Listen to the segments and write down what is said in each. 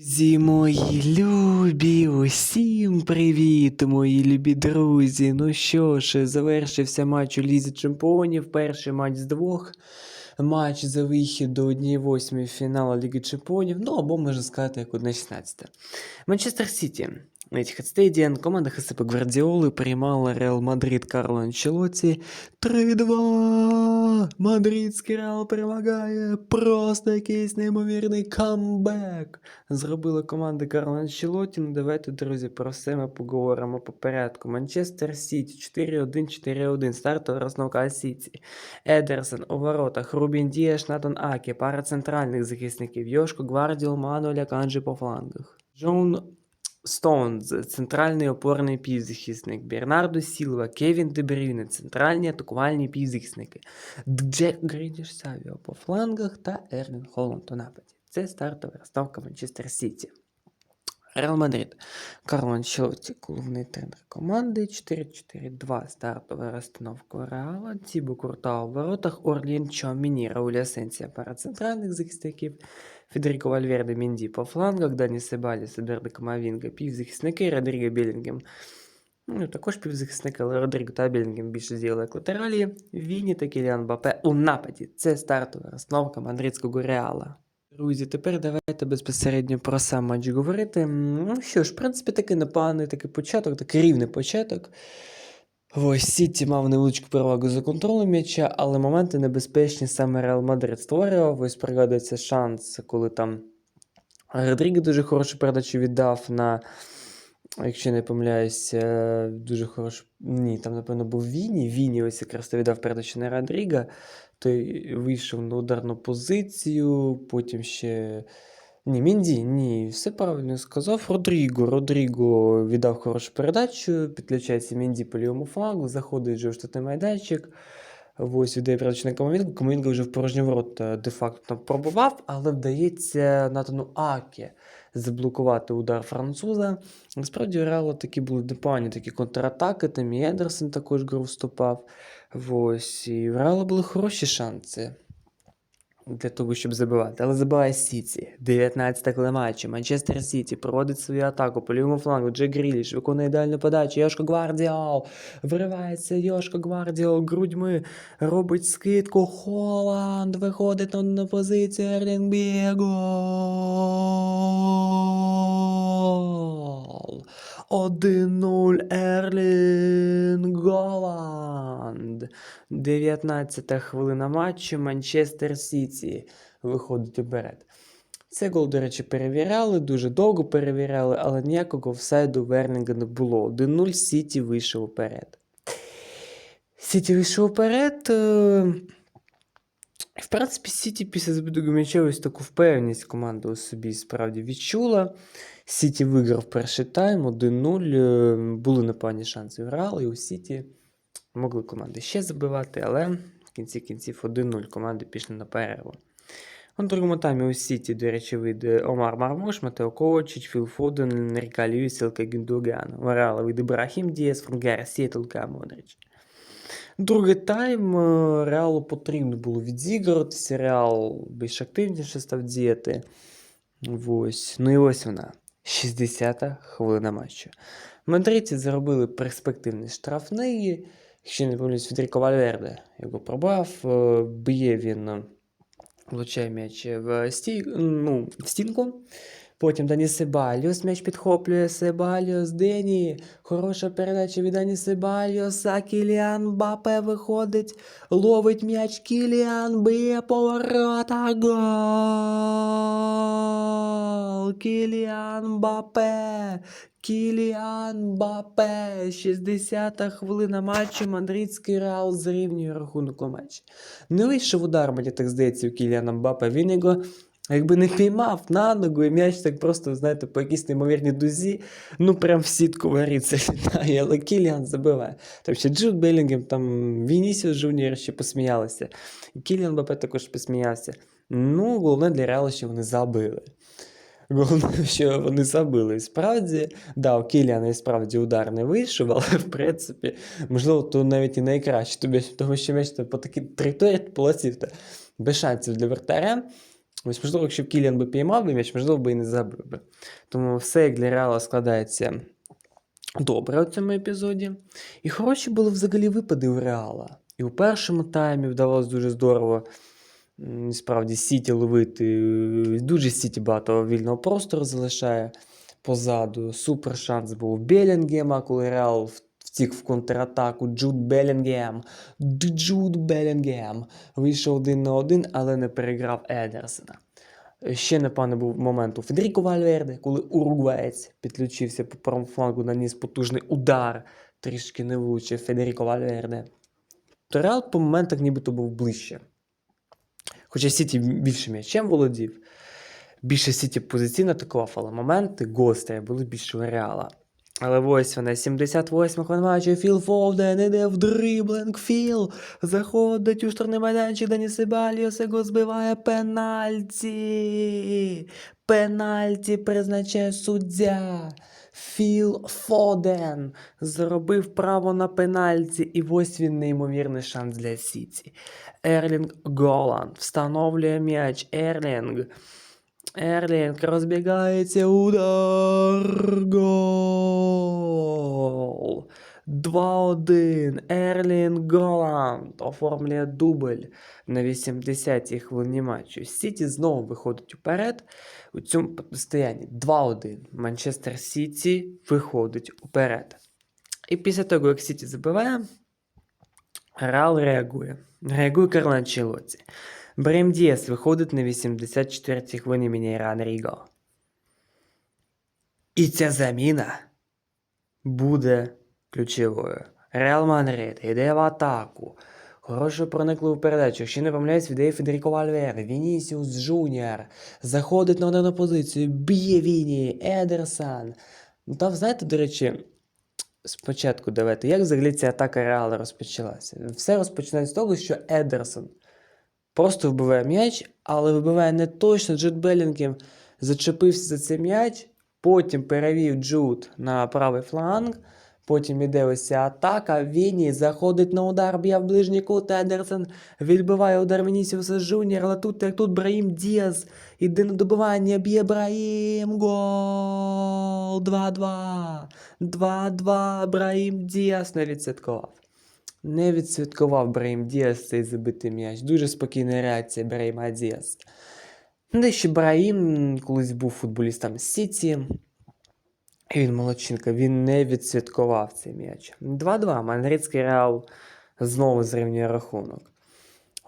Друзі мої любі, усім привіт, мої любі друзі. Ну що ж, завершився матч у Лізі Чемпіонів. Перший матч з двох. Матч за вихід до 1-8 фіналу Ліги Чемпіонів. Ну або можна сказати, як 1-16. Манчестер Сіті. На Etihad Stadium команда Хесипа Гвардіоли приймала Реал Мадрид Карло Анчелоті 3-2. Мадридський Реал перемагає. Просто якийсь неймовірний камбек. Зробила команда Карло Анчелоті. Ну давайте, друзі, про все ми поговоримо по порядку. Манчестер Сіті 4-1-4-1. Стартова розновка Сіті. Едерсон у воротах. Рубін Дієш, Натан Акі. Пара центральних захисників. Йошко Гвардіол, Мануеля Канджі по флангах. Джон Стоунз, центральний опорний півзахисник, Бернардо Сілва, Кевін Дебрюйне, центральні атакувальні півзахисники, Джек Грідіш Савіо по флангах та Ерлін Холланд у нападі. Це стартова розставка Манчестер Сіті. Реал Мадрид. Карло Анчелотті, головний тренер команди. 4-4-2 стартова розстановка Реала. Тібо Курта у воротах. Орлін Чоміні, Рауль Асенсія пара центральних захисників. Федеріко Вальверде Мінді по флангах, Дані Себаліс, Едердо Камавінга, півзахисники, Родріго Білінгем. Ну, також півзахисники, але Родріго та Білінгем більше з'їли як латералі. Віні та Кіліан Бапе у нападі. Це стартова розстановка мадридського Реала. Друзі, тепер давайте безпосередньо про сам матч говорити. Ну що ж, в принципі, такий непоганий такий початок, такий рівний початок. Ось Сіті мав невеличку перевагу за контролем м'яча, але моменти небезпечні саме Реал Мадрид створював. Ось пригадується шанс, коли там Родріго дуже хорошу передачу віддав на, якщо не помиляюся, дуже хорошу. Ні, там, напевно, був Віні. Віні ось якраз віддав передачу на Родріга. Той вийшов на ударну позицію, потім ще. Ні, Мінді, ні, все правильно сказав. Родріго. Родріго віддав хорошу передачу, підключається Мінді по лівому флангу, заходить вже в штатний майданчик. Ось віддає передачу на Камовінку. Камовінка вже в порожній ворот де-факто пробував, але вдається Натану Акі заблокувати удар француза. Насправді Реала такі були непогані такі контратаки, там і Едерсон також гру вступав. Ось, і в Реала були хороші шанси для того, щоб забивати. Але забиває Сіті. 19 коли матчі. Манчестер Сіті проводить свою атаку по лівому флангу. Джек Гріліш виконує ідеальну подачу. Йошко Гвардіол. Вривається Йошко Гвардіол грудьми. Робить скидку. Холанд виходить на, позицію. Ерлінг Гол. 1-0 Ерлінг Голланд. 19 хвилина матчу Манчестер Сіті виходить уперед. Цей гол, до речі, перевіряли, дуже довго перевіряли, але ніякого офсайду Вернінга не було. 1-0 Сіті вийшов уперед. Сіті вийшов уперед. В принципі, Сіті після забитого м'яча ось таку впевненість команда у собі справді відчула. Сіті виграв перший тайм 1-0. е, Були непогані шанси Реал, і у Сіті могли команди ще забивати, але в кінці кінців 1-0 команди пішли на перерву. У другому таймі у Сіті, до речі, вийде Омар Мармуш, Матео Ковачич, Філ Фоден, Енріка Льюіс, Елка Гюндоган. У Реала вийде Брахім Дієс, Франк Гарсія, Толка Модрич. Другий тайм е, Реалу потрібно було відзігратися, Реал більш активніше став діяти. Ось. Ну і ось вона. 60-та хвилина матчу. Мадридці заробили перспективний штрафний. Якщо не помиляюсь, Федеріко Вальверде його пробав. е, Б'є він, е, влучає м'яч в, стій, ну, в стінку. Потім Дані Себальос м'яч підхоплює Себальос, Дені. Хороша передача від Дані Себальоса. Кіліан Бапе виходить, ловить м'яч Кіліан, б'є поворота. Гол! Кіліан Бапе! Кіліан Бапе! 60-та хвилина матчу. Мадридський Реал зрівнює рахунок у матчі. Не вийшов удар, мені так здається, у Кіліана Бапе. Він його якби не піймав на ногу, і м'яч так просто, знаєте, по якійсь неймовірній дузі, ну прям в сітку вариться літає, але Кіліан забиває. Там ще Джуд Белінгем, там Вінісіус Жуніор ще посміялися. Кіліан Бапе також посміявся. Ну, головне для Реала, що вони забили. Головне, що вони забили. І справді, да, у Кіліана і справді удар не вийшов, але в принципі, можливо, то навіть і найкраще. Тому що м'яч по такій траєкторії полетів та без шансів для вратаря. Ось, можливо, якщо б Кіліан би піймав би м'яч, можливо, би і не забив би. Тому все як для Реала складається добре у цьому епізоді. І хороші були взагалі випади у Реала. І у першому таймі вдалося дуже здорово. Справді Сіті ловити. Дуже Сіті багато вільного простору залишає позаду. Супер шанс був у Белінгема, коли Реал в- втік в контратаку. Джуд Белінгем. Джуд Белінгем. Вийшов один на один, але не переграв Едерсона. Ще непевно був момент у Федеріко Вальверде, коли уругваєць підключився по правому флангу, наніс потужний удар, трішки не влучив Федеріко Вальверде. То Реал по моментах нібито був ближче. Хоча Сіті більше м'ячем володів, більше Сіті позиційно атакував, але моменти гострі були більше Реала. Але ось вона, 78 хвилин Філ Фовден іде в дриблинг, Філ заходить у штрафний майданчик, Дані Себаліос його збиває пенальті. Пенальті призначає суддя. Філ Фоден заробив право на пенальті, і ось він неймовірний шанс для Сіті. Ерлінг Голланд встановлює м'яч. Ерлінг. Ерлінг розбігається удар. Гол. 2-1. Ерлінг Голланд оформлює дубль на 80-й хвилині матчу. Сіті знову виходить уперед у цьому протистоянні. 2-1. Манчестер Сіті виходить уперед. І після того, як Сіті забиває, Реал реагує. Реагує Карло Анчелотті. Брем Діас виходить на 84-й хвилині Мінейран Ріго. І ця заміна буде ключовою. Реал Мадрид йде в атаку. Хорошу проникливу передачу. Ще не помиляюсь, віддає Федеріко Вальверде. Вінісіус Джуніор заходить на одну позицію, б'є Віні, Едерсон. Ну там, знаєте, до речі, спочатку давайте, як взагалі ця атака Реала розпочалася? Все розпочинається з того, що Едерсон просто вбиває м'яч, але вибиває не точно. Джуд Белінгем зачепився за цей м'яч, потім перевів Джуд на правий фланг. Потім іде ось атака. Віні заходить на удар, б'є в ближній кут. Едерсон відбиває удар Вінісіуса Жуніор, але тут як тут Браїм Діаз іде на добивання, б'є Браїм. Гол! 2-2. 2-2. Браїм Діаз не відсвяткував. Не відсвяткував Браїм Діас цей забитий м'яч. Дуже спокійна реакція Браїма Діас. Ну, де Браїм колись був футболістом Сіті. Він молодчинка, він не відсвяткував цей м'яч. 2-2. Мадридський Реал знову зрівнює рахунок.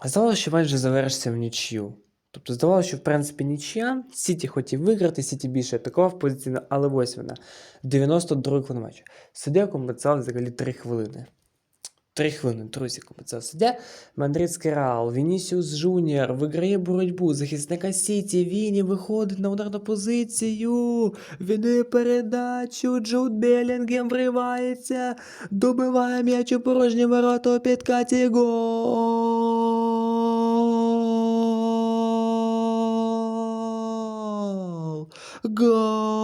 Здавалося, що матч вже завершився в нічю. Тобто здавалося, що в принципі нічия. Сіті хотів виграти, Сіті більше атакував позиційно, але ось вона. 92 хвилина матчу. Суддя компенсував взагалі 3 хвилини. Три хвилини, друзі, компенсував суддя. Мадридський Реал, Вінісіус Жуніор виграє боротьбу захисника Сіті. Віні виходить на ударну позицію. Віддає передачу. Джуд Белінгем вривається. Добиває м'яч у порожні ворота у підкаті. Гол! Гол!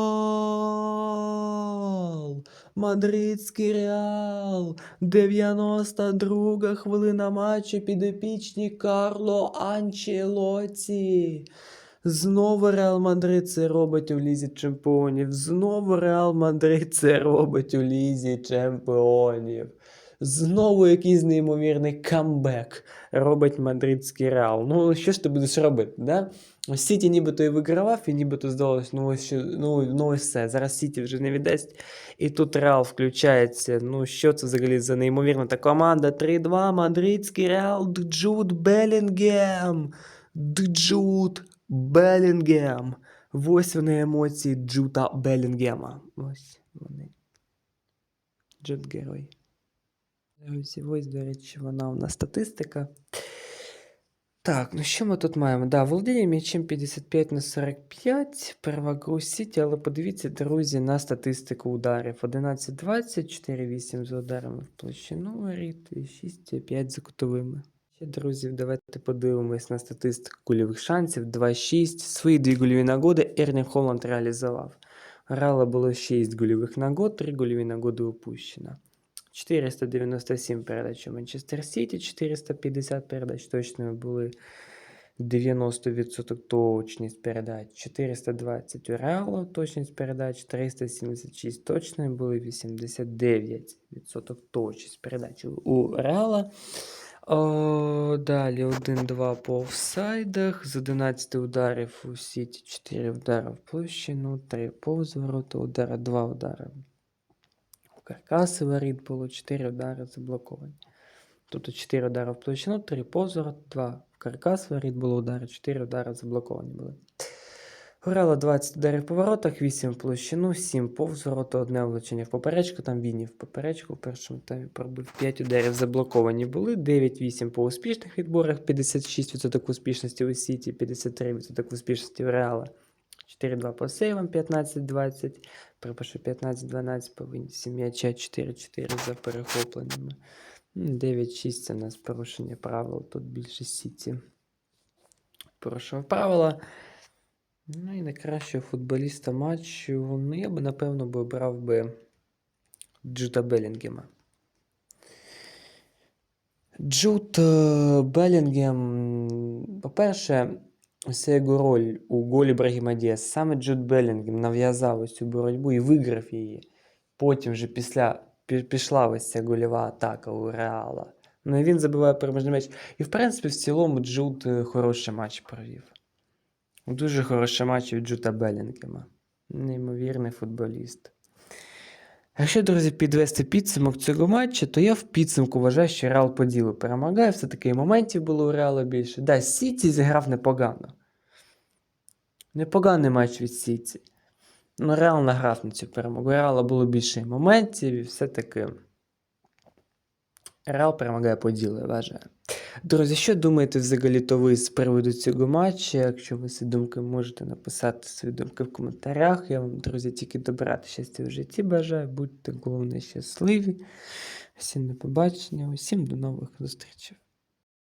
Мадридський Реал. 92 хвилина матчу підопічні Карло Анчелоті. Знову Реал Мадрид це робить у Лізі Чемпіонів. Знову Реал Мадрид це робить у Лізі Чемпіонів. Знову якийсь неймовірний камбек робить мадридський Реал. Ну, що ж ти будеш робити, да? Ось Сіті нібито і вигравав, і нібито здалося, ну ось, ну, ну ось все. Зараз Сіті вже не віддасть. І тут Реал включається. Ну, що це взагалі за неймовірна та команда? 3-2, мадридський Реал, Джуд Белінгем. Джуд Белінгем. Ось вони емоції Джута Белінгема. Ось вони. Джуд герой. Ось ось, до речі, вона у нас статистика. Так, ну що ми тут маємо? Да, володіння м'ячем 55 на 45, перевага Сіті, але подивіться, друзі, на статистику ударів. 11-20, 4-8 за ударами в площину воріт і 6-5 за кутовими. Ще, друзі, давайте подивимось на статистику гольових шансів. 2-6. Свої дві гольові нагоди Ерлінг Холланд реалізував. Грало було 6 гольових нагод, 3 гольові нагоди упущено. 497 передач у Манчестер Сіті, 450 передач точно були 90% точність передач, 420 у Реала точність передач, 376 точної були, 89% точність передач у Реала. О, далі 1-2 по офсайдах, з 11 ударів у Сіті 4 удари в площину, 3 повз ворота удара, 2 удари каркаси воріт було, 4 удари заблоковані. Тобто 4 удари в площину, 3 повз ворот, 2 в каркас воріт було удари, 4 удари заблоковані були. Горело 20 ударів по воротах, 8 в площину, 7 повз ворота, одне влучення в поперечку, там він в поперечку в першому таймі пробив 5 ударів заблоковані були, 9-8 по успішних відборах, 56% успішності у Сіті, 53% успішності в Реала, 4-2 по сейвам, 15-20, припишу 15-12 по винісі м'яча, 4-4 за перехопленнями. М, 9-6 це у нас порушення правил, тут більше Сіті. Порушував правила. Ну і найкращого футболіста матчу. Ну, я би, напевно, би обрав би Джута Белінгема. Джут е, Белінгем, по-перше, ось його роль у голі Брагіма Діас. Саме Джуд Белінгем нав'язав ось цю боротьбу і виграв її. Потім вже після пішла ось ця гольова атака у Реала. Ну і він забиває переможний м'яч. І в принципі, в цілому Джуд е, хороший матч провів. Дуже хороший матч від Джута Белінгема. Неймовірний футболіст. Якщо, друзі, підвести підсумок цього матчу, то я в підсумку вважаю, що Реал по ділу перемагає. Все-таки моментів було у Реала більше. Да, Сіті зіграв непогано. Непоганий матч від Сіті. Ну, Реал награв на цю перемогу. Реала було більше моментів, і все-таки. Реал перемагає по ділу, я вважаю. Друзі, що думаєте взагалі то ви з приводу цього матчу? Якщо ви свої думки можете написати свої думки в коментарях. Я вам, друзі, тільки добрати щастя в житті бажаю. Будьте головне щасливі. Всім до побачення, усім до нових зустрічей.